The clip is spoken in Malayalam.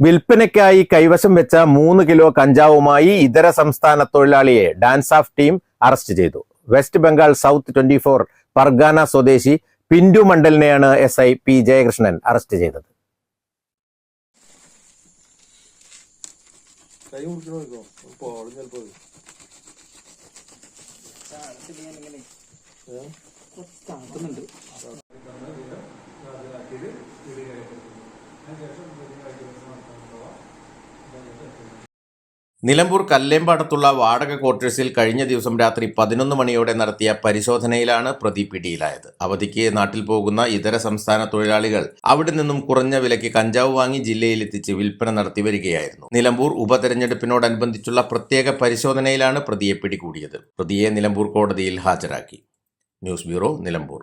വിൽപ്പനയ്ക്കായി കൈവശം വെച്ച മൂന്ന് കിലോ കഞ്ചാവുമായി ഇതര സംസ്ഥാന തൊഴിലാളിയെ ഡാൻസ് ഓഫ് ടീം അറസ്റ്റ് ചെയ്തു. West Bengal South twenty four Pargana സ്വദേശി Pintu മണ്ഡലിനെയാണ് S I P Jayakrishnan arrest ചെയ്തത്. ഏഹ് നിലമ്പൂർ കല്ലേമ്പാടത്തുള്ള വാടക ക്വാർട്ടേഴ്സിൽ കഴിഞ്ഞ ദിവസം രാത്രി പതിനൊന്ന് മണിയോടെ നടത്തിയ പരിശോധനയിലാണ് പ്രതി പിടിയിലായത്. അവധിക്ക് നാട്ടിൽ പോകുന്ന ഇതര സംസ്ഥാന തൊഴിലാളികൾ അവിടെ നിന്നും കുറഞ്ഞ വിലയ്ക്ക് കഞ്ചാവ് വാങ്ങി ജില്ലയിലെത്തിച്ച് വിൽപ്പന നടത്തി വരികയായിരുന്നു. നിലമ്പൂർ ഉപതെരഞ്ഞെടുപ്പിനോടനുബന്ധിച്ചുള്ള പ്രത്യേക പരിശോധനയിലാണ് പ്രതിയെ പിടികൂടിയത്. പ്രതിയെ നിലമ്പൂർ കോടതിയിൽ ഹാജരാക്കി. News bureau Nilambur.